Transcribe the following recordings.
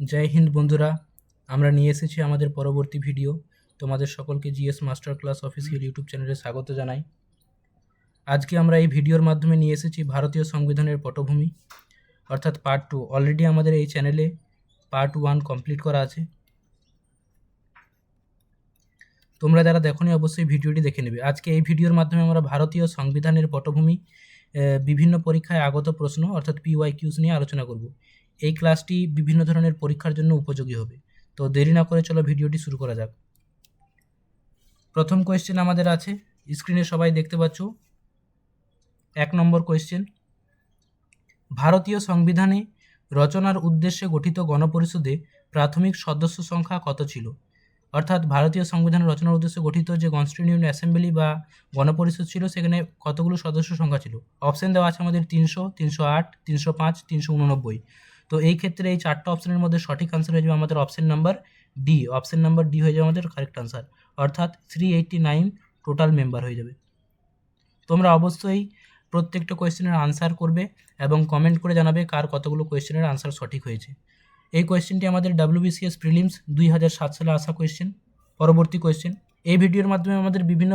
জয় হিন্দ বন্ধুরা, আমরা নিয়ে এসেছি আমাদের পরবর্তী ভিডিও। তোমাদের সকলকে GS master class official YouTube চ্যানেলে স্বাগত জানাই। আজকে আমরা এই ভিডিওর মাধ্যমে নিয়ে এসেছি ভারতীয় সংবিধানের পটভূমি, অর্থাৎ পার্ট টু অলরেডি আমাদের এই চ্যানেলে পার্ট ওয়ান কমপ্লিট করা আছে। তোমরা যারা দেখোনি, অবশ্যই ভিডিওটি দেখে নেবে। আজকে এই ভিডিওর মাধ্যমে আমরা ভারতীয় সংবিধানের পটভূমি বিভিন্ন পরীক্ষায় আগত প্রশ্ন, অর্থাৎ পিওয়াই কিউস নিয়ে আলোচনা করব। এই ক্লাসটি বিভিন্ন ধরনের পরীক্ষার জন্য উপযোগী হবে। তো দেরি না করে চলো ভিডিওটি শুরু করা যাক। প্রথম কোয়েশ্চেন আমাদের আছে। স্ক্রিনে সবাই দেখতে পাচ্ছ? এক নম্বর কোয়েশ্চেন ভারতীয় সংবিধানে রচনার উদ্দেশ্যে গঠিত গণপরিষদে প্রাথমিক সদস্য সংখ্যা কত ছিল? অর্থাৎ ভারতীয় সংবিধান রচনার উদ্দেশ্যে গঠিত যে কনস্টিটিউন্ট অ্যাসেম্বলি বা গণপরিষদ ছিল, সেখানে কতগুলো সদস্য সংখ্যা ছিল? অপশন দেওয়া আছে আমাদের তিনশো তিনশো আট, তিনশো পাঁচ, তিনশো উননব্বই। তো এই ক্ষেত্রে এই চারটা অপশনের মধ্যে সঠিক আনসার হয়ে যাবে আমাদের option number D option number D হয়ে যাবে আমাদের কারেক্ট আনসার অর্থাৎ three eighty nine total member হয়ে যাবে। তোমরা অবশ্যই প্রত্যেকটা কোয়েশ্চেনের আনসার করবে এবং কমেন্ট করে জানাবে কার কতগুলো কোয়েশ্চেনের আনসার সঠিক হয়েছে। এই কোয়েশ্চেনটি আমাদের ডাব্লিউবিসিএস প্রিলিমস দুই হাজার সাত সালে আসা কোয়েশ্চেন পরবর্তী কোয়েশ্চেন এই ভিডিওর মাধ্যমে আমাদের বিভিন্ন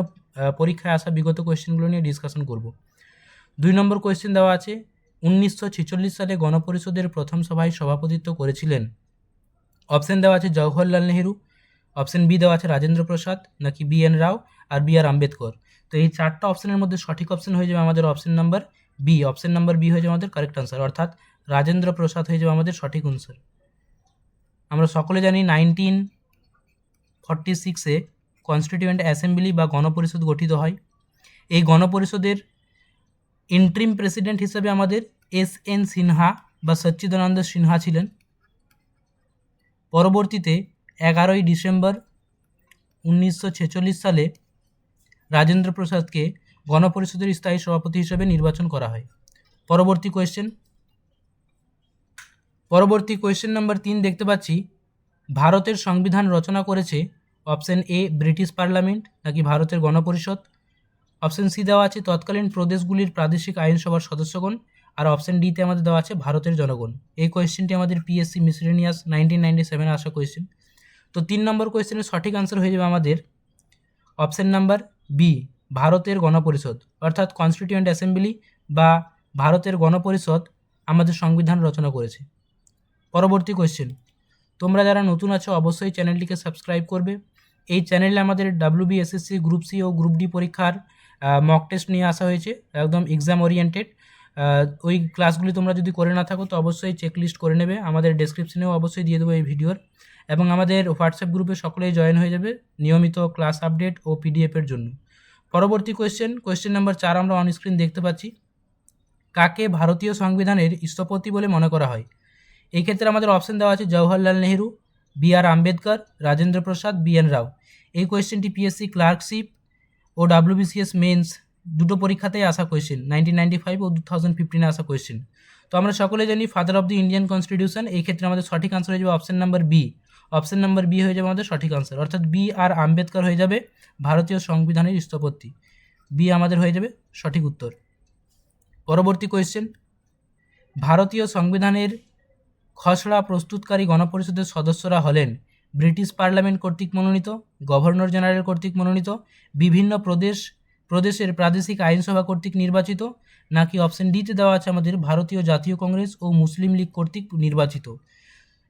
পরীক্ষায় আসা বিগত কোয়েশ্চেনগুলো নিয়ে ডিসকাশন করব। দুই নম্বর কোয়েশ্চেন দেওয়া আছে উনিশশো ছেচল্লিশ সালে গণপরিষদের প্রথম সভায় সভাপতিত্ব করেছিলেন। অপশন দেওয়া আছে জওহরলাল নেহেরু, অপশন বি দেওয়া আছে রাজেন্দ্র প্রসাদ, নাকি বি এন রাও আর বি আর আম্বেদকর। তো এই চারটা অপশনের মধ্যে সঠিক অপশন হয়ে যাবে আমাদের option number B. Option number B হয়ে যাবে আমাদের কারেক্ট আনসার অর্থাৎ রাজেন্দ্র প্রসাদ হয়ে যাবে আমাদের সঠিক আনসার আমরা সকলে জানি নাইনটিন ফর্টি সিক্সে কনস্টিটিউয়েন্ট অ্যাসেম্বলি বা গণপরিষদ গঠিত হয়। এই গণপরিষদের ইন্ট্রিম প্রেসিডেন্ট হিসেবে আমাদের এস এন সিনহা বা সচ্চিদানন্দ সিনহা ছিলেন। পরবর্তীতে এগারোই ডিসেম্বর উনিশশো ছেচল্লিশ সালে রাজেন্দ্র প্রসাদকে গণপরিষদের স্থায়ী সভাপতি হিসেবে নির্বাচন করা হয়। পরবর্তী কোয়েশ্চেন পরবর্তী কোয়েশ্চেন নাম্বার তিন দেখতে পাচ্ছি। ভারতের সংবিধান রচনা করেছে অপশন এ ব্রিটিশ পার্লামেন্ট নাকি ভারতের গণপরিষদ? অপশন সি দেওয়া আছে, তৎকালীন প্রদেশগুলির প্রাদেশিক আইনসভার সদস্যগণ। আর অপশন ডিতে আমাদের দেওয়া আছে, ভারতের জনগণ। এই কোয়েশ্চেনটি আমাদের পিএসসি মিসলেনিয়াস নাইনটিন নাইনটি সেভেনে আসা কোয়েশ্চেন তো তিন নম্বর কোয়েশ্চেনের সঠিক আনসার হয়ে যাবে আমাদের অপশন নাম্বার বি ভারতের গণপরিষদ। অর্থাৎ কনস্টিটিউয়েন্ট অ্যাসেম্বলি বা ভারতের গণপরিষদ আমাদের সংবিধান রচনা করেছে। পরবর্তী কোয়েশ্চেন তোমরা যারা নতুন আছো, অবশ্যই চ্যানেলটিকে সাবস্ক্রাইব করবে। এই চ্যানেলে আমাদের ডাব্লিউবি এসএসসি গ্রুপ সি ও গ্রুপ ডি পরীক্ষার মক টেস্ট নিয়ে আসা হয়েছে, একদম এক্সাম ওরিয়েন্টেড ওই ক্লাসগুলি তোমরা যদি করে না থাকো, তো অবশ্যই চেকলিস্ট করে নেবে। আমাদের ডেসক্রিপশনেও অবশ্যই দিয়ে দেবো এই ভিডিওর। এবং আমাদের হোয়াটসঅ্যাপ গ্রুপে সকলেই জয়েন হয়ে যাবে নিয়মিত ক্লাস আপডেট ও পিডিএফের জন্য। পরবর্তী কোয়েশ্চেন কোয়েশ্চেন নাম্বার চার আমরা অন স্ক্রিন দেখতে পাচ্ছি। কাকে ভারতীয় সংবিধানের স্থপতি বলে মনে করা হয়? এই ক্ষেত্রে আমাদের অপশন দেওয়া আছে Jawaharlal Nehru, B R Ambedkar, Rajendra Prasad, B N Rao. এই কোয়েশ্চেনটি পিএসসি ক্লার্কশিপ ও ডাব্লিউবিসিএস মেন্স দুটো পরীক্ষাতেই আসা কোয়েশ্চেন নাইনটিন নাইনটি ফাইভ ও টু থাউজেন্ড ফিফটিনে আসা কোয়েশ্চেন তো আমরা সকলে জানি father of the Indian constitution এই ক্ষেত্রে আমাদের সঠিক আনসার হয়ে যাবে option number B option number B হয়ে যাবে আমাদের সঠিক আনসার অর্থাৎ বি আর আম্বেদকর হয়ে যাবে ভারতীয় সংবিধানের স্থপতি বি আমাদের হয়ে যাবে সঠিক উত্তর। পরবর্তী কোয়েশ্চেন ভারতীয় সংবিধানের খসড়া প্রস্তুতকারী গণপরিষদের সদস্যরা হলেন ব্রিটিশ পার্লামেন্ট কর্তৃক মনোনীত, গভর্নর জেনারেল কর্তৃক মনোনীত, বিভিন্ন প্রদেশ, প্রদেশের প্রাদেশিক আইনসভা কর্তৃক নির্বাচিত, নাকি অপশন ডিতে দেওয়া আছে আমাদের ভারতীয় জাতীয় কংগ্রেস ও মুসলিম লীগ কর্তৃক নির্বাচিত?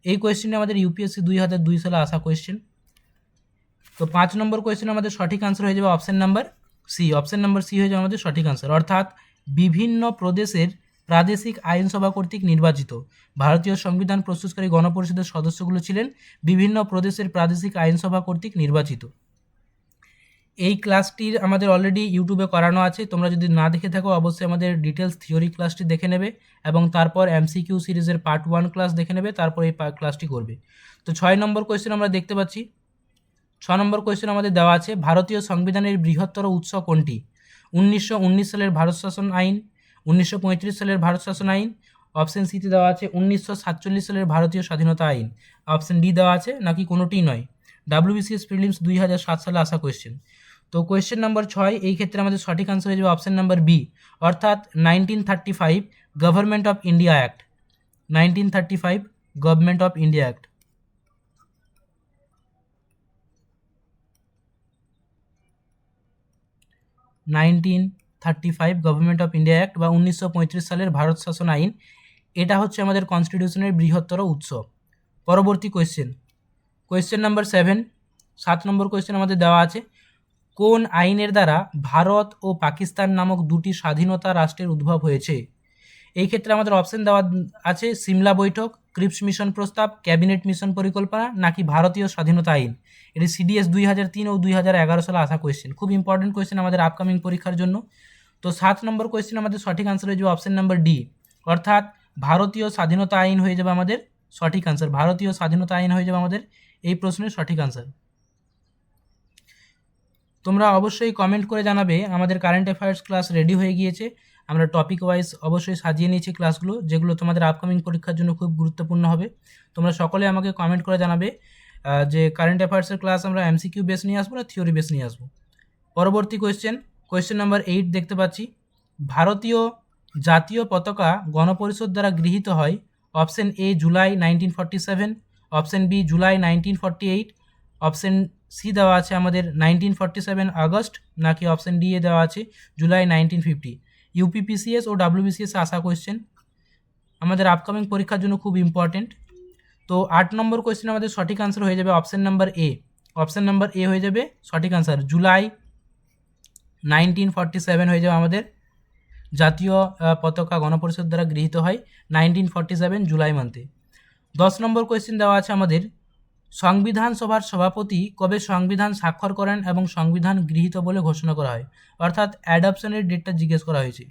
এই কোয়েশ্চেনটি আমাদের ইউপিএসসি দুই হাজার দুই সালে আসা কোয়েশ্চেন তো পাঁচ নম্বর কোয়েশ্চেন আমাদের সঠিক আনসার হয়ে যাবে option number C option number C হয়ে যাবে আমাদের সঠিক আনসার অর্থাৎ বিভিন্ন প্রদেশের প্রাদেশিক আইনসভা কর্তৃক নির্বাচিত। ভারতীয় সংবিধান প্রস্তুতকারী গণপরিষদের সদস্যগুলো ছিলেন বিভিন্ন প্রদেশের প্রাদেশিক আইনসভা কর্তৃক নির্বাচিত। এই ক্লাসটির আমাদের অলরেডি ইউটিউবে করানো আছে। তোমরা যদি না দেখে থাকো, অবশ্যই আমাদের ডিটেলস থিওরি ক্লাসটি দেখে নেবে এবং তারপর এমসিকিউ সিরিজের পার্ট ওয়ান ক্লাস দেখে নেবে, তারপর এই ক্লাসটি করবে। তো ছয় নম্বর কোয়েশ্চেন আমরা দেখতে পাচ্ছি। ছ নম্বর কোয়েশ্চেন আমাদের দেওয়া আছে, ভারতীয় সংবিধানের বৃহত্তর উৎস কোনটি? উনিশশো উনিশ সালের ভারত শাসন আইন উনিশশো পঁয়ত্রিশ সালের ভারত শাসন আইন। অপশন সিতে দেওয়া আছে উনিশশো সাতচল্লিশ সালের ভারতীয় স্বাধীনতা আইন। অপশন ডি দেওয়া আছে নাকি কোনোটিই নয়। ডাব্লিউবিসিএস প্রিলিমস দুই হাজার সাত সালে আসা কোয়েশ্চেন তো কোয়েশ্চেন নাম্বার ছয়, এই ক্ষেত্রে আমাদের সঠিক আনসার হয়ে যাবে অপশন নাম্বার বি অর্থাৎ nineteen thirty five government of India act nineteen thirty five government of India act nineteen thirty five government of India act বা উনিশশো পঁয়ত্রিশ সালের ভারত শাসন আইন, এটা হচ্ছে আমাদের কনস্টিটিউশনের বৃহত্তর উৎস। পরবর্তী কোয়েশ্চেন কোয়েশ্চেন নাম্বার সেভেন সাত নম্বর কোয়েশ্চেন আমাদের দেওয়া আছে। কোন আইনের দ্বারা ভারত ও পাকিস্তান নামক দুটি স্বাধীনতা রাষ্ট্রের উদ্ভব হয়েছে? এই ক্ষেত্রে আমাদের অপশন দেওয়া আছে সিমলা বৈঠক, ক্রিপস মিশন প্রস্তাব, ক্যাবিনেট মিশন পরিকল্পনা নাকি ভারতীয় স্বাধীনতা আইন? এটি সিডিএস দুই হাজার তিন ও দুই হাজার এগারো সালে আসা কোয়েশ্চেন খুব ইম্পর্টেন্ট কোয়েশ্চেন আমাদের আপকামিং পরীক্ষার জন্য। তো সাত নম্বর কোয়েশ্চেন আমাদের সঠিক আনসার হয়ে যাবে অপশন নাম্বার ডি অর্থাৎ ভারতীয় স্বাধীনতা আইন হয়ে যাবে আমাদের সঠিক আনসার ভারতীয় স্বাধীনতা আইন হয়ে যাবে আমাদের এই প্রশ্নের সঠিক আনসার তোমরা অবশ্যই কমেন্ট করে জানাবে, আমাদের কারেন্ট অ্যাফেয়ার্স ক্লাস রেডি হয়ে গিয়েছে। আমরা টপিক ওয়াইজ অবশ্যই সাজিয়ে নিয়েছি ক্লাসগুলো যেগুলো তোমাদের আপকামিং পরীক্ষার জন্য খুব গুরুত্বপূর্ণ হবে। তোমরা সকলে আমাকে কমেন্ট করে জানাবে যে কারেন্ট অ্যাফেয়ার্সের ক্লাস আমরা এমসিকিউ বেস নিয়ে আসব না থিওরি বেস নিয়ে আসব। পরবর্তী কোয়েশ্চেন কোয়েশ্চেন নাম্বার এইট দেখতে পাচ্ছি। ভারতীয় জাতীয় পতাকা গণপরিষদ দ্বারা গৃহীত হয় option A July nineteen forty seven option B July nineteen forty eight option C দেওয়া আছে আমাদের নাইনটিন ফর্টি সেভেন আগস্ট, নাকি অপশন ডি এ দেওয়া আছে জুলাই নাইনটিন ফিফটি ইউপিপিসিএস ও ডাব্লিউবিসিএস আসা কোয়েশ্চেন আমাদের আপকামিং পরীক্ষার জন্য খুব ইম্পর্টেন্ট তো আট নম্বর কোয়েশ্চেন আমাদের সঠিক আনসার হয়ে যাবে option number A option number A হয়ে যাবে সঠিক answer July nineteen forty seven হয়ে যাবে আমাদের জাতীয় পতাকা গণপরিষদ দ্বারা গৃহীত হয় নাইনটিন ফর্টি সেভেন জুলাই মান্থে দশ নম্বর কোয়েশ্চেন দেওয়া আছে আমাদের, সংবিধান সভার সভাপতি কবে সংবিধান স্বাক্ষর করেন এবং সংবিধান গৃহীত বলে ঘোষণা করা হয়? অর্থাৎ অ্যাডাপশনের ডেটটা জিজ্ঞেস করা হয়েছে।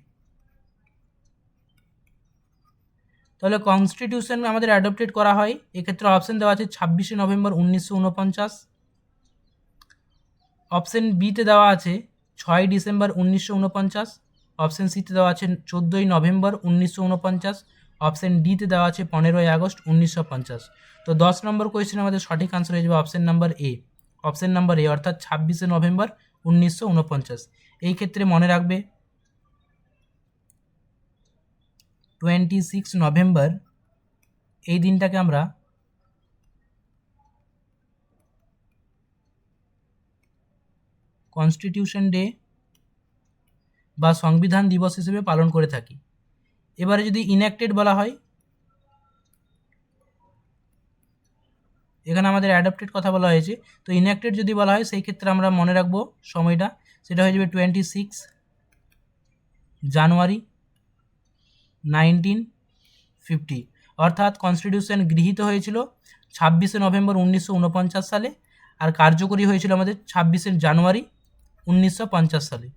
তাহলে কনস্টিটিউশন আমাদের অ্যাডপ্টেড করা হয়, এক্ষেত্রে অপশন দেওয়া আছে ছাব্বিশে নভেম্বর উনিশশো উনপঞ্চাশ। অপশন বিতে দেওয়া আছে ছয় ডিসেম্বর উনিশশো উনপঞ্চাশ, অপশন সিতে দেওয়া আছে চোদ্দোই নভেম্বর উনিশশো উনপঞ্চাশ, অপশন ডিতে দেওয়া আছে পনেরোই আগস্ট উনিশশো পঞ্চাশ। তো দশ নম্বর কোয়েশ্চেন আমাদের সঠিক আনসার হয়ে যাবে option number A option number A অর্থাৎ ছাব্বিশে নভেম্বর উনিশশো উনপঞ্চাশ। এই ক্ষেত্রে মনে রাখবে টোয়েন্টি সিক্স নভেম্বর, এই দিনটাকে আমরা কনস্টিটিউশন ডে বা সংবিধান দিবস হিসেবে পালন করে থাকি। এবারে যদি ইনঅ্যাক্টেড বলা হয়, এখানে আমাদের অ্যাডাপ্টেড কথা বলা হয়েছে। তো ইনঅ্যাক্টেড যদি বলা হয়, সেই ক্ষেত্রে আমরা মনে রাখব সময়টা। সেটা হয়ে যাবে twenty six January nineteen fifty অর্থাৎ কনস্টিটিউশন গৃহীত হয়েছিল ছাব্বিশে নভেম্বর উনিশশো উনপঞ্চাশ সালে, আর কার্যকরী হয়েছিল আমাদের ছাব্বিশে জানুয়ারি উনিশশো পঞ্চাশ সালে।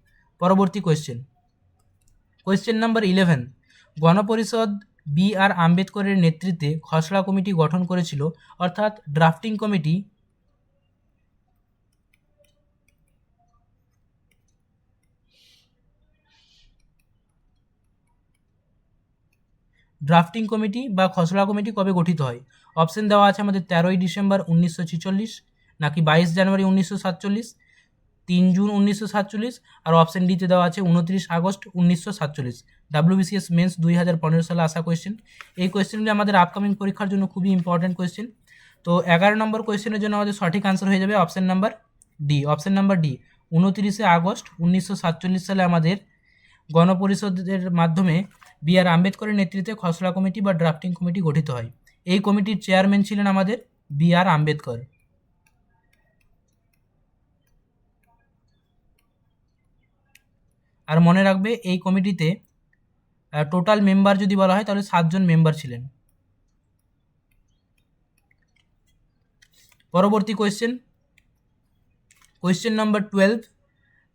পরবর্তী কোয়েশ্চেন কোয়েশ্চেন নাম্বার ইলেভেন গণপরিষদ বি আর আম্বেদকরের নেতৃত্বে খসড়া কমিটি গঠন করেছিল, অর্থাৎ ড্রাফটিং কমিটি ড্রাফটিং কমিটি বা খসড়া কমিটি কবে গঠিত হয়? অপশন দেওয়া আছে আমাদের তেরোই ডিসেম্বর উনিশশো ছিচল্লিশ, নাকি বাইশ জানুয়ারি উনিশশো সাতচল্লিশ তিন জুন উনিশশো সাতচল্লিশ আর অপশন ডিতে দেওয়া আছে উনত্রিশ আগস্ট উনিশশো সাতচল্লিশ। ডাব্লিউবিসিএস মেন্স দুই হাজার পনেরো সালে আসা কোয়েশ্চেন এই কোয়েশ্চেনগুলি আমাদের আপকামিং পরীক্ষার জন্য খুবই ইম্পর্ট্যান্ট কোয়েশ্চেন তো এগারো নম্বর কোয়েশ্চেনের জন্য আমাদের সঠিক আনসার হয়ে যাবে option number D option number D উনত্রিশে আগস্ট উনিশশো সাতচল্লিশ সালে আমাদের গণপরিষদের মাধ্যমে বি আর আম্বেদকরের নেতৃত্বে খসড়া কমিটি বা ড্রাফটিং কমিটি গঠিত হয়। এই কমিটির চেয়ারম্যান ছিলেন আমাদের বি আর আম্বেদকর। আর মনে রাখবে, এই কমিটিতে টোটাল মেম্বার যদি বলা হয়, তাহলে সাতজন মেম্বার ছিলেন। পরবর্তী কোয়েশ্চেন কোয়েশ্চেন নম্বর টুয়েলভ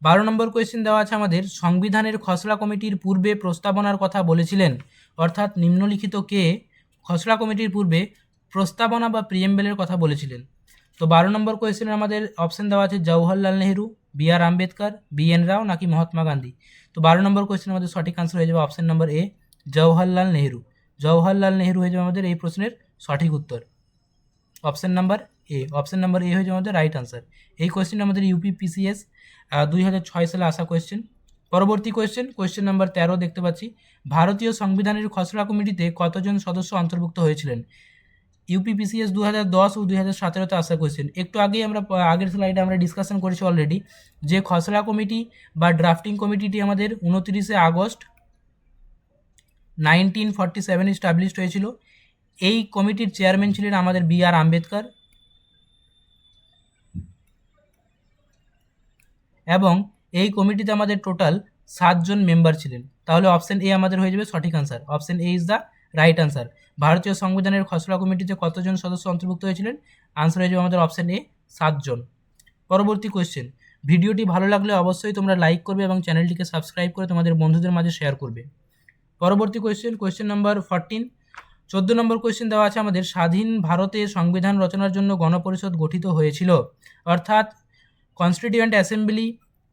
বারো নম্বর কোয়েশ্চেন দেওয়া আছে আমাদের, সংবিধানের খসড়া কমিটির পূর্বে প্রস্তাবনার কথা বলেছিলেন, অর্থাৎ নিম্নলিখিত কে খসড়া কমিটির পূর্বে প্রস্তাবনা বা প্রিয়েম্বেলের কথা বলেছিলেন। তো বারো নম্বর কোয়েশ্চেনে আমাদের অপশন দেওয়া আছে, Jawaharlal Nehru. B R Ambedkar, B N Rao নাকি মহাত্মা গান্ধী? তো বারো নম্বর কোয়েশ্চেন আমাদের সঠিক আনসার হয়ে যাবে option number A Jawaharlal Nehru. Jawaharlal Nehru হয়ে যাবে আমাদের এই প্রশ্নের সঠিক উত্তর। Option number A option number A হয়ে যাবে আমাদের রাইট আনসার এই কোয়েশ্চেন আমাদের ইউপি পিসিএস দুই হাজার ছয় সালে আসা কোয়েশ্চেন পরবর্তী কোয়েশ্চেন কোয়েশ্চেন নাম্বার তেরো দেখতে পাচ্ছি। ভারতীয় সংবিধানের খসড়া কমিটিতে কতজন সদস্য অন্তর্ভুক্ত হয়েছিলেন? ইউপিপিসিএস দু হাজার দশ ও দুই হাজার সতেরোতে আসা কোয়েশ্চেন একটু আগেই আমরা, আগের স্লাইডে আমরা ডিসকাশন করেছি অলরেডি যে খসড়া কমিটি বা ড্রাফটিং কমিটিটি আমাদের উনত্রিশে August nineteen forty seven established হয়েছিল। এই কমিটির চেয়ারম্যান ছিলেন আমাদের বি আর আম্বেদকর। এবং এই কমিটিতে আমাদের টোটাল সাতজন মেম্বার ছিলেন। তাহলে অপশন এ আমাদের হয়ে যাবে সঠিক answer option A is the right answer. ভারতীয় সংবিধানের খসড়া কমিটিতে কতজন সদস্য অন্তর্ভুক্ত হয়েছিলেন? আনসার হয়ে যাবে আমাদের অপশন এ, সাতজন। পরবর্তী কোয়েশ্চেন ভিডিওটি ভালো লাগলে অবশ্যই তোমরা লাইক করবে এবং চ্যানেলটিকে সাবস্ক্রাইব করে তোমাদের বন্ধুদের মাঝে শেয়ার করবে। পরবর্তী কোয়েশ্চেন কোয়েশ্চেন নাম্বার ফরটিন চোদ্দ নম্বর কোয়েশ্চেন দেওয়া আছে আমাদের, স্বাধীন ভারতে সংবিধান রচনার জন্য গণপরিষদ গঠিত হয়েছিল। অর্থাৎ কনস্টিটিউয়েন্ট অ্যাসেম্বলি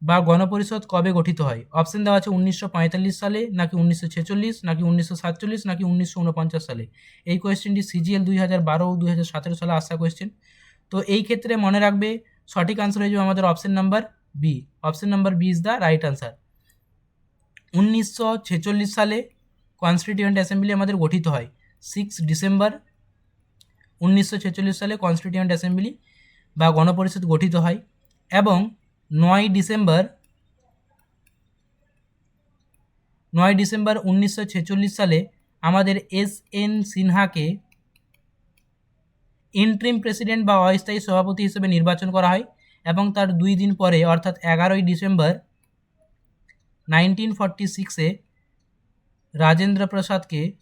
বা গণপরিষদ কবে গঠিত হয়? অপশন দেওয়া আছে উনিশশো পঁয়তাল্লিশ সালে, নাকি উনিশশো ছেচল্লিশ, নাকি উনিশশো সাতচল্লিশ, নাকি উনিশশো উনপঞ্চাশ সালে? এই কোয়েশ্চেনটি সিজিএল দুই হাজার বারো দুই হাজার সতেরো সালে আসা কোয়েশ্চেন তো এই ক্ষেত্রে মনে রাখবে, সঠিক আনসার হয়ে যাবে আমাদের option number B option number B is the right answer উনিশশো ছেচল্লিশ সালে কনস্টিটিউয়েন্ট অ্যাসেম্বলি আমাদের গঠিত হয় সিক্স ডিসেম্বর উনিশশো ছেচল্লিশ সালে কনস্টিটিউয়েন্ট অ্যাসেম্বলি বা গণপরিষদ গঠিত হয় এবং নয় ডিসেম্বর নয় ডিসেম্বর উনিশশো ছেচল্লিশ সালে আমাদের এস এন সিনহাকে ইন্ট্রিম প্রেসিডেন্ট বা অস্থায়ী সভাপতি হিসেবে নির্বাচন করা হয় এবং তার দুই দিন পরে, অর্থাৎ এগারোই ডিসেম্বর নাইনটিন ফর্টি সিক্সে রাজেন্দ্র প্রসাদকে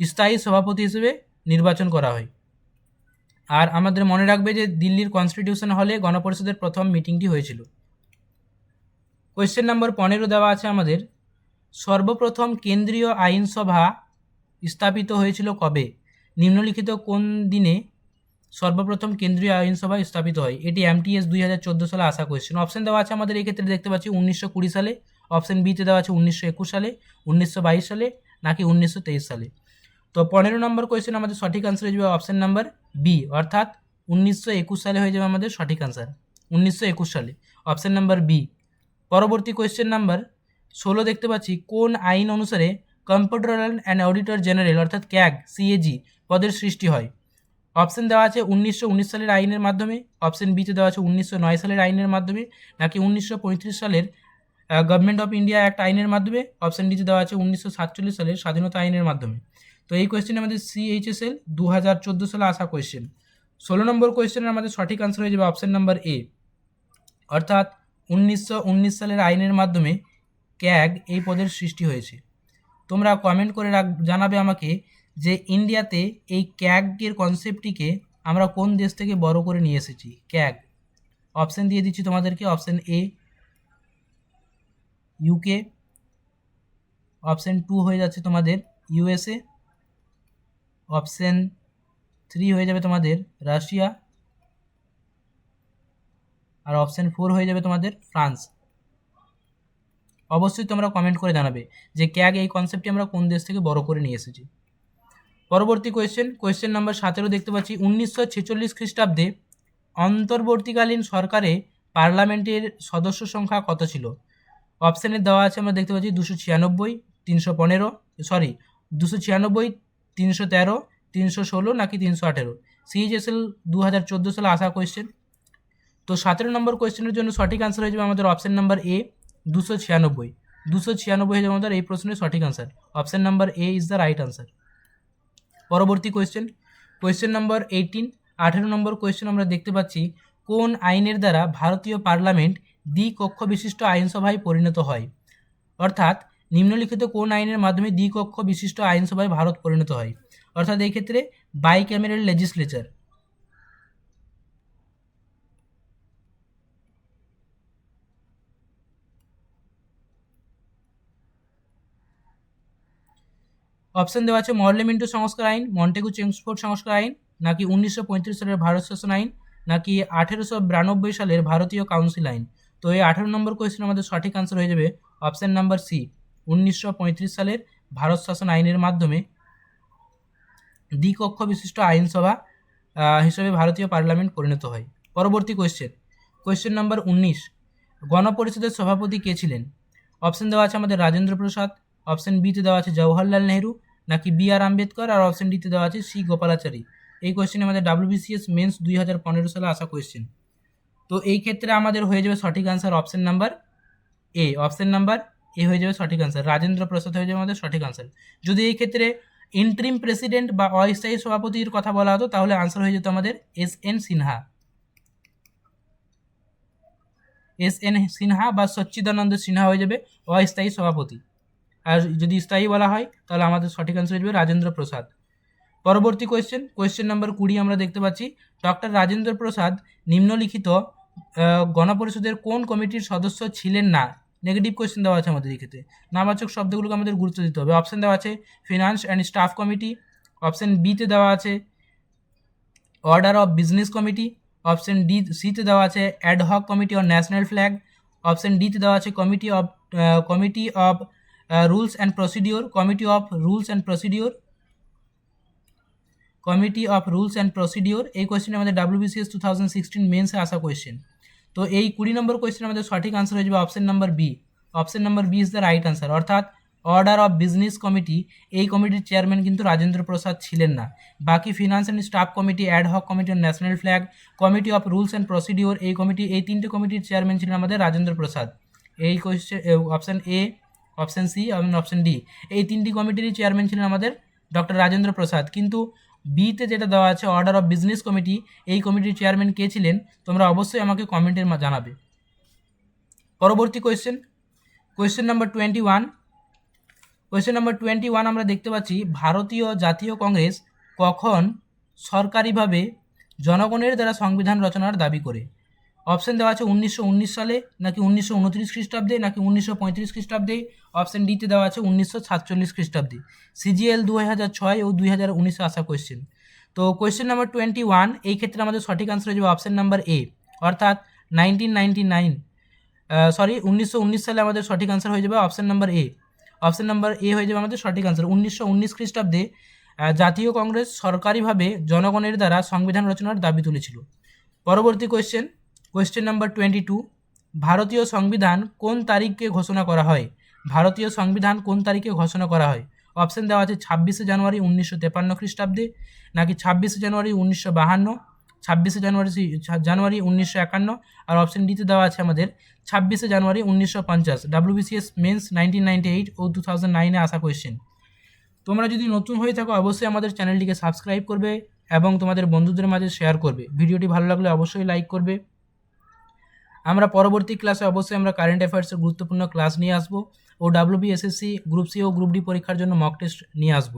স্থায়ী সভাপতি হিসেবে নির্বাচন করা হয়। আর আমাদের মনে রাখবে যে দিল্লির কনস্টিটিউশন হলে গণপরিষদের প্রথম মিটিংটি হয়েছিল। কোয়েশ্চেন নম্বর পনেরো দেওয়া আছে আমাদের। সর্বপ্রথম কেন্দ্রীয় আইনসভা স্থাপিত হয়েছিল কবে? নিম্নলিখিত কোন দিনে সর্বপ্রথম কেন্দ্রীয় আইনসভা স্থাপিত হয়? এটি এমটিএস দুই হাজার চোদ্দ সালে আসা কোয়েশ্চেন অপশন দেওয়া আছে আমাদের এই ক্ষেত্রে দেখতে পাচ্ছি উনিশশো কুড়ি সালে। অপশন বিতে দেওয়া আছে উনিশশো একুশ সালে, উনিশশো বাইশ সালে, নাকি উনিশশো তেইশ সালে? তো পনেরো নম্বর কোয়েশ্চেন আমাদের সঠিক আনসার হয়ে যাবে অপশন নাম্বার বি অর্থাৎ উনিশশো একুশ সালে হয়ে যাবে আমাদের সঠিক আনসার উনিশশো একুশ সালে। অপশন নাম্বার বি পরবর্তী কোয়েশ্চেন নাম্বার ষোলো দেখতে পাচ্ছি, কোন আইন অনুসারে কম্পিউটার অ্যান্ড অডিটর জেনারেল অর্থাৎ ক্যাগ সিএজি পদের সৃষ্টি হয়? অপশন দেওয়া আছে উনিশশো উনিশ সালের আইনের মাধ্যমে অপশন বিতে দেওয়া আছে উনিশশো নয় সালের আইনের মাধ্যমে, নাকি উনিশশো পঁয়ত্রিশ সালের গভর্নমেন্ট অফ ইন্ডিয়া অ্যাক্ট আইনের মাধ্যমে অপশন ডিতে দেওয়া আছে উনিশশো সাতচল্লিশ সালের স্বাধীনতা আইনের মাধ্যমে। তো এই কোয়েশ্চেন আমাদের সিএইচএসএল দু হাজার চোদ্দ সালে আসা কোয়েশ্চেন ষোলো নম্বর কোয়েশ্চেনের আমাদের সঠিক আনসার হয়ে যাবে অপশান নাম্বার এ অর্থাৎ উনিশশো উনিশ সালের আইনের মাধ্যমে ক্যাগ এই পদের সৃষ্টি হয়েছে। তোমরা কমেন্ট করে রাখ, জানাবে আমাকে যে ইন্ডিয়াতে এই ক্যাগের কনসেপ্টটিকে আমরা কোন দেশ থেকে বড় করে নিয়ে এসেছি? ক্যাগ অপশান দিয়ে দিচ্ছি তোমাদেরকে option A UK option two হয়ে যাচ্ছে তোমাদের ইউএসএ অপশান থ্রি হয়ে যাবে তোমাদের রাশিয়া আর অপশান ফোর হয়ে যাবে তোমাদের ফ্রান্স। অবশ্যই তোমরা কমেন্ট করে জানাবে যে ক্যাগ এই কনসেপ্টটি আমরা কোন দেশ থেকে বড় করে নিয়ে এসেছি। পরবর্তী কোয়েশ্চেন কোয়েশ্চেন নাম্বার সতেরো দেখতে পাচ্ছি। উনিশশো ছেচল্লিশ খ্রিস্টাব্দে অন্তর্বর্তীকালীন সরকারে পার্লামেন্টের সদস্য সংখ্যা কত ছিল? অপশানে দেওয়া আছে আমরা দেখতে পাচ্ছি দুশো ছিয়ানব্বই, তিনশো পনেরো সরি দুশো ছিয়ানব্বই তিনশো তেরো, তিনশো ষোলো নাকি তিনশো আঠেরো? সিএইচএসএল দু হাজার চোদ্দ সালে আসা কোয়েশ্চেন তো সতেরো নম্বর কোয়েশ্চেনের জন্য সঠিক আনসার হয়ে যাবে আমাদের অপশান নাম্বার এ দুশো ছিয়ানব্বই। দুশো ছিয়ানব্বই হয়ে যাবে আমাদের এই প্রশ্নের সঠিক answer option number A is the right answer পরবর্তী কোয়েশ্চেন কোয়েশ্চেন নম্বর এইটিন আঠেরো নম্বর কোয়েশ্চেন আমরা দেখতে পাচ্ছি, কোন আইনের দ্বারা ভারতীয় পার্লামেন্ট দ্বিকক্ষ বিশিষ্ট আইনসভায় পরিণত হয়? অর্থাৎ নিম্নলিখিত কোন আইনের মাধ্যমে দ্বিকক্ষ বিশিষ্ট আইনসভায় ভারত পরিণত হয়? অর্থাৎ এই ক্ষেত্রে বাই ক্যামেরাল লেজিসলেচার অপশন দেওয়া আছে মর্লেমিন্টো সংস্কার আইন, মন্টেগু চেমসফোর্ড সংস্কার আইন, নাকি উনিশশো পঁয়ত্রিশ সালের ভারত শাসন আইন, নাকি আঠেরোশো বিরানব্বই সালের ভারতীয় কাউন্সিল আইন। তো এই আঠেরো নম্বর কোয়েশ্চেন আমাদের সঠিক আনসার হয়ে যাবে অপশন নাম্বার সি। উনিশশো পঁয়ত্রিশ সালের ভারত শাসন আইনের মাধ্যমে দ্বিকক্ষ বিশিষ্ট আইনসভা হিসেবে ভারতীয় পার্লামেন্ট পরিণত হয়। পরবর্তী কোয়েশ্চেন কোয়েশ্চেন নাম্বার উনিশ, গণপরিষদের সভাপতি কে ছিলেন? অপশন দেওয়া আছে আমাদের রাজেন্দ্র প্রসাদ অপশন বিতে দেওয়া আছে জওহরলাল নেহরু, নাকি বি আর আম্বেদকর, আর অপশন ডিতে দেওয়া আছে সি গোপালাচারী। এই কোয়েশ্চেন আমাদের ডাব্লিউবিসিএস মেন্স দুই হাজার পনেরো সালে আসা কোয়েশ্চেন তো এই ক্ষেত্রে আমাদের হয়ে যাবে সঠিক answer option number A option number A হয়ে যাবে সঠিক আনসার রাজেন্দ্র প্রসাদ হয়ে যাবে আমাদের সঠিক আনসার যদি এই ক্ষেত্রে ইন্ট্রিম প্রেসিডেন্ট বা অস্থায়ী সভাপতির কথা বলা হতো, তাহলে আনসার হয়ে যেত আমাদের S N Sinha. S N Sinha বা সচ্চিদানন্দ সিনহা হয়ে যাবে অস্থায়ী সভাপতি। আর যদি স্থায়ী বলা হয়, তাহলে আমাদের সঠিক আনসার হয়ে যাবে রাজেন্দ্র প্রসাদ। পরবর্তী কোয়েশ্চেন কোয়েশ্চেন নাম্বার কুড়ি আমরা দেখতে পাচ্ছি। ডক্টর রাজেন্দ্র প্রসাদ নিম্নলিখিত গণপরিষদের কোন কমিটির সদস্য ছিলেন না? নেগেটিভ কোয়েশ্চেন দেওয়া আছে আমাদের এই ক্ষেত্রে। শব্দগুলোকে আমাদের গুরুত্ব দিতে হবে। অপশন দেওয়া আছে finance and staff committee option বিতে দেওয়া আছে order of business committee option D সিতে দেওয়া আছে ad hoc committee on national flag option ডিতে দেওয়া আছে committee of committee of rules and procedure committee of rules and procedure committee of rules and procedure এই কোয়েশ্চেন আমাদের WBCS two thousand sixteen মেন্সে আসা কোয়েশ্চেন তো এই কুড়ি নম্বর কোয়েশ্চেন আমাদের সঠিক আনসার হয়ে যাবে option number B option number B is the right answer অর্থাৎ অর্ডার অফ বিজনেস কমিটি এই কমিটির চেয়ারম্যান কিন্তু রাজেন্দ্র প্রসাদ ছিলেন না। বাকি finance and staff committee ad hoc committee on national flag committee of rules and procedure এই কমিটি এই তিনটে কমিটির চেয়ারম্যান ছিলেন আমাদের রাজেন্দ্র প্রসাদ। এই question option A option C এবং অপশন ডি এই তিনটি কমিটিরই চেয়ারম্যান ছিলেন আমাদের ডক্টর রাজেন্দ্র প্রসাদ। কিন্তু বিতে যেটা দেওয়া আছে অর্ডার অফ বিজনেস কমিটি এই কমিটির চেয়ারম্যান কে ছিলেন, তোমরা অবশ্যই আমাকে কমেন্টের জানাবে। পরবর্তী question question number twenty one question number twenty one আমরা দেখতে পাচ্ছি, ভারতীয় জাতীয় কংগ্রেস কখন সরকারিভাবে জনগণের দ্বারা সংবিধান রচনার দাবি করে? অপশন দেওয়া আছে উনিশশো উনিশ সালে, নাকি উনিশশো উনত্রিশ খ্রিস্টাব্দে, নাকি উনিশশো পঁয়ত্রিশ খ্রিস্টাব্দে? অপশন ডিতে দেওয়া আছে উনিশশো সাতচল্লিশ খ্রিস্টাব্দে। সিজিএল দু হাজার ছয় ও দুই হাজার উনিশে আসা কোয়েশ্চেন তো কোয়েশ্চেন নাম্বার টোয়েন্টি ওয়ান এই ক্ষেত্রে আমাদের সঠিক আনসার হয়ে যাবে অপশন নাম্বার এ অর্থাৎ নাইনটিন নাইনটি নাইন সরি উনিশশো উনিশ সালে আমাদের সঠিক আনসার হয়ে যাবে option number A option number A হয়ে যাবে আমাদের সঠিক আনসার উনিশশো উনিশ খ্রিস্টাব্দে জাতীয় কংগ্রেস সরকারিভাবে জনগণের দ্বারা সংবিধান রচনার দাবি তুলেছিল। পরবর্তী question question number twenty two ভারতীয় সংবিধান কোন তারিখকে ঘোষণা করা হয়? ভারতীয় সংবিধান কোন তারিখে ঘোষণা করা হয়? অপশন দেওয়া আছে ছাব্বিশে জানুয়ারি উনিশশো তেপান্ন খ্রিস্টাব্দে, নাকি ছাব্বিশে জানুয়ারি উনিশশো বাহান্ন, ছাব্বিশে জানুয়ারি জানুয়ারি উনিশশো একান্ন, আর অপশন ডিতে দেওয়া আছে আমাদের ছাব্বিশে জানুয়ারি উনিশশো পঞ্চাশ। WBCS mains nineteen ninety eight ও টু থাউজেন্ড নাইনে আসা কোয়েশ্চেন তোমরা যদি নতুন হয়ে থাকো, অবশ্যই আমাদের চ্যানেলটিকে সাবস্ক্রাইব করবে এবং তোমাদের বন্ধুদের মাঝে শেয়ার করবে। ভিডিওটি ভালো লাগলে অবশ্যই লাইক করবে। আমরা পরবর্তী ক্লাসে অবশ্যই আমরা কারেন্ট অ্যাফেয়ার্সের গুরুত্বপূর্ণ ক্লাস নিয়ে আসব ও ডাব্লিউবি এসএসসি গ্রুপ সি ও গ্রুপ ডি পরীক্ষার জন্য মক টেস্ট নিয়ে আসব।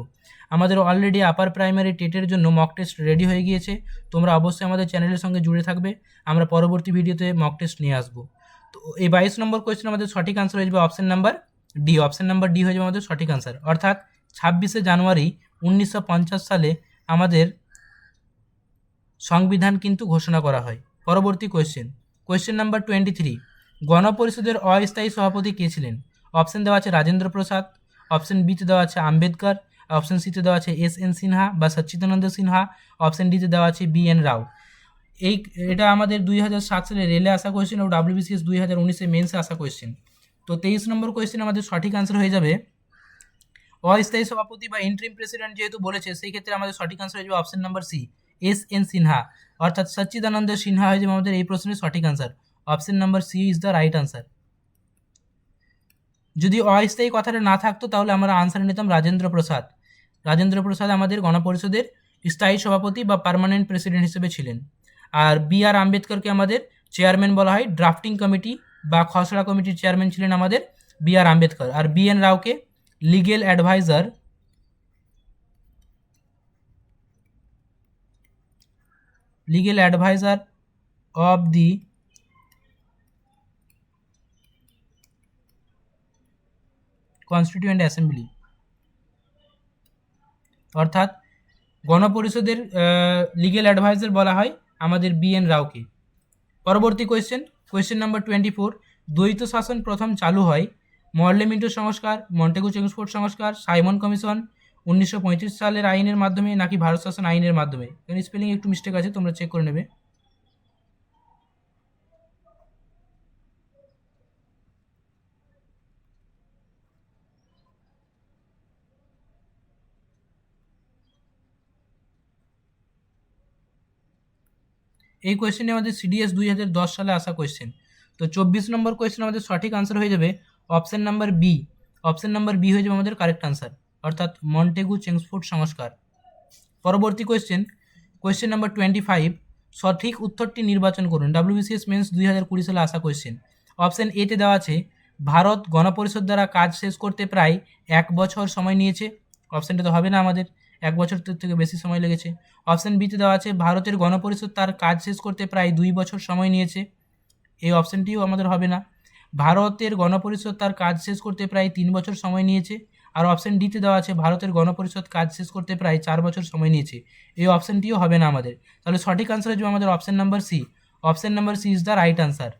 আমাদের অলরেডি আপার প্রাইমারি টেটের জন্য মক টেস্ট রেডি হয়ে গিয়েছে। তোমরা অবশ্যই আমাদের চ্যানেলের সঙ্গে জুড়ে থাকবে। আমরা পরবর্তী ভিডিওতে মক টেস্ট নিয়ে আসব। তো এই বাইশ নম্বর কোয়েশ্চেন আমাদের সঠিক আনসার হয়ে যাবে option number D option number D হয়ে যাবে আমাদের সঠিক আনসার অর্থাৎ ছাব্বিশে জানুয়ারি উনিশশো পঞ্চাশ সালে আমাদের সংবিধান কিন্তু ঘোষণা করা হয়। পরবর্তী question question number twenty three গণপরিষদের অস্থায়ী সভাপতি কে ছিলেন? অপশন দেওয়া আছে রাজেন্দ্র প্রসাদ। অপশন বিতে দেওয়া আছে আম্বেদকর। অপশন সিতে দেওয়া আছে এস এন সিনহা বা সচ্চিদানন্দ সিনহা। অপশন ডিতে দেওয়া আছে বি এন রাও। এই, এটা আমাদের দুই হাজার সাত সালে রেলে আসা কোয়েশ্চেন ও ডাব্লিউবিসিএস দুই হাজার উনিশে মেন্সে আসা কোয়েশ্চেন তো তেইশ নম্বর কোয়েশ্চেন আমাদের সঠিক আনসার হয়ে যাবে। অস্থায়ী সভাপতি বা ইন্ট্রিম প্রেসিডেন্ট যেহেতু বলেছে, সেই ক্ষেত্রে আমাদের সঠিক আনসার হয়ে যাবে option number C S N Sinha. অর্থাৎ সচ্চিদানন্দ সিনহা হয়ে যাবে আমাদের এই প্রশ্নের সঠিক answer option number C is the right answer যদি অস্থায়ী কথাটা না থাকতো, তাহলে আমরা আনসার নিতাম রাজেন্দ্র প্রসাদ। রাজেন্দ্র প্রসাদ আমাদের গণপরিষদের স্থায়ী সভাপতি বা পার্মানেন্ট প্রেসিডেন্ট হিসেবে ছিলেন। আর বি আর আম্বেদকরকে আমাদের চেয়ারম্যান বলা হয় ড্রাফটিং কমিটি বা খসড়া কমিটির চেয়ারম্যান ছিলেন আমাদের বি আর আম্বেদকর। আর B N রাওকে legal adviser legal advisor of the constituent assembly অর্থাৎ গণপরিষদের লিগেল অ্যাডভাইজার বলা হয় আমাদের বি এন রাওকে। পরবর্তী question question number twenty four দ্বৈত শাসন প্রথম চালু হয় মর্লেমিন্টো সংস্কার, মন্টেগু চেংসফোর্ড সংস্কার, সাইমন কমিশন উনিশশো পঁয়ত্রিশ সালের আইনের মাধ্যমে নাকি ভারত শাসন আইনের মাধ্যমে? এখানে স্পেলিং একটু মিস্টেক আছে, তোমরা চেক করে নেবে। এই কোয়েশ্চেনে আমাদের সিডিএস দুই হাজার দশ সালে আসা কোয়েশ্চেন তো চব্বিশ নম্বর কোয়েশ্চেন আমাদের সঠিক আনসার হয়ে যাবে option number B option number B হয়ে যাবে আমাদের কারেক্ট আনসার অর্থাৎ মন্টেগু চেংসফোর্ড সংস্কার। পরবর্তী question question number twenty five সঠিক উত্তরটি নির্বাচন করুন। ডাব্লিউবিসিএস মেন্স দুই হাজার কুড়ি সালে আসা কোয়েশ্চেন অপশন এতে দেওয়া আছে, ভারত গণপরিষদ দ্বারা কাজ শেষ করতে প্রায় এক বছর সময় নিয়েছে। অপশানটা তো হবে না আমাদের, এক বছর থেকে বেশি সময় লেগেছে। অপশান বিতে দেওয়া আছে, ভারতের গণপরিষদ তার কাজ শেষ করতে প্রায় দুই বছর সময় নিয়েছে। এই অপশানটিও আমাদের হবে না। ভারতের গণপরিষদ তার কাজ শেষ করতে প্রায় তিন বছর সময় নিয়েছে। আর অপশান ডিতে দেওয়া আছে, ভারতের গণপরিষদ কাজ শেষ করতে প্রায় চার বছর সময় নিয়েছে। এই অপশানটিও হবে না আমাদের। তাহলে সঠিক আনসার হচ্ছে আমাদের option number C option number C is the right answer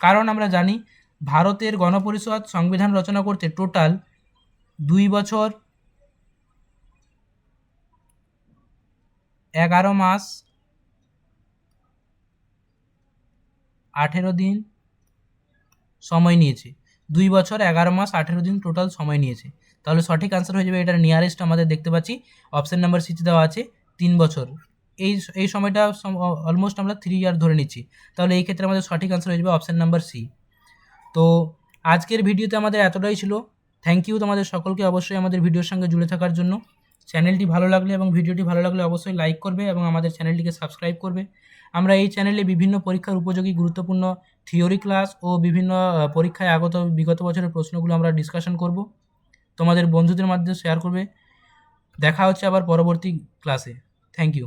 কারণ আমরা জানি, ভারতের গণপরিষদ সংবিধান রচনা করতে টোটাল দুই বছর, এগারো মাস, আঠেরো দিন সময় নিয়েছে। দুই বছর, এগারো মাস, আঠেরো দিন টোটাল সময় নিয়েছে। তাহলে সঠিক আনসার হয়ে যাবে, এটার নিয়ারেস্ট আমাদের দেখতে পাচ্ছি অপশান নাম্বার সিতে দেওয়া আছে, তিন বছর। এই এই সময়টা অলমোস্ট আমরা থ্রি ইয়ার ধরে নিচ্ছি। তাহলে এই ক্ষেত্রে আমাদের সঠিক আনসার হয়ে যাবে অপশান নাম্বার সি তো আজকের ভিডিওতে আমাদের এতটাই ছিল। থ্যাংক ইউ তোমাদের সকলকে অবশ্যই আমাদের ভিডিওর সঙ্গে জুড়ে থাকার জন্য। চ্যানেলটি ভালো লাগলে এবং ভিডিওটি ভালো লাগলে অবশ্যই লাইক করবে এবং আমাদের চ্যানেলটিকে সাবস্ক্রাইব করবে। আমরা এই চ্যানেলে বিভিন্ন পরীক্ষার উপযোগী গুরুত্বপূর্ণ থিওরি ক্লাস ও বিভিন্ন পরীক্ষায় আগত বিগত বছরের প্রশ্নগুলো আমরা ডিসকাশন করব। তোমাদের বন্ধুদের মাধ্যমে শেয়ার করবে। দেখা হচ্ছে আবার পরবর্তী ক্লাসে থ্যাংক ইউ